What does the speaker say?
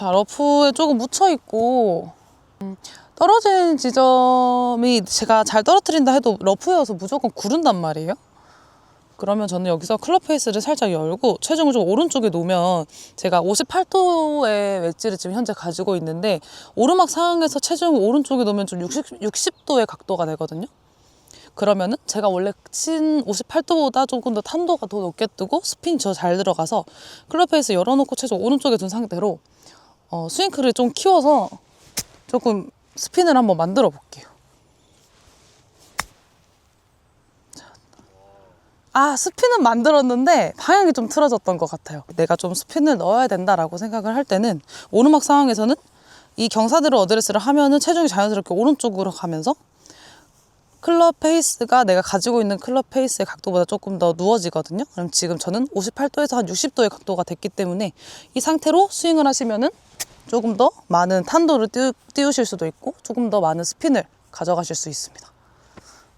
자, 러프에 조금 묻혀있고, 음, 떨어지는 지점이 제가 잘 떨어뜨린다 해도 러프여서 무조건 구른단 말이에요. 그러면 저는 여기서 클럽 페이스를 살짝 열고 체중을 좀 오른쪽에 놓으면 제가 58도의 웨지를 지금 현재 가지고 있는데 오르막 상황에서 체중을 오른쪽에 놓으면 좀 60, 60도의 각도가 되거든요. 그러면은 제가 원래 친 58도보다 조금 더 탄도가 더 높게 뜨고 스핀이 더 잘 들어가서 클럽 페이스 열어놓고 체중 오른쪽에 둔 상태로 어, 스윙크를 좀 키워서 조금 스핀을 한번 만들어 볼게요. 아, 스핀은 만들었는데 방향이 좀 틀어졌던 것 같아요. 내가 좀 스핀을 넣어야 된다라고 생각을 할 때는 오르막 상황에서는 이 경사대로 어드레스를 하면은 체중이 자연스럽게 오른쪽으로 가면서 클럽 페이스가 내가 가지고 있는 클럽 페이스의 각도보다 조금 더 누워지거든요. 그럼 지금 저는 58도에서 한 60도의 각도가 됐기 때문에 이 상태로 스윙을 하시면은 조금 더 많은 탄도를 띄우, 띄우실 수도 있고 조금 더 많은 스핀을 가져가실 수 있습니다.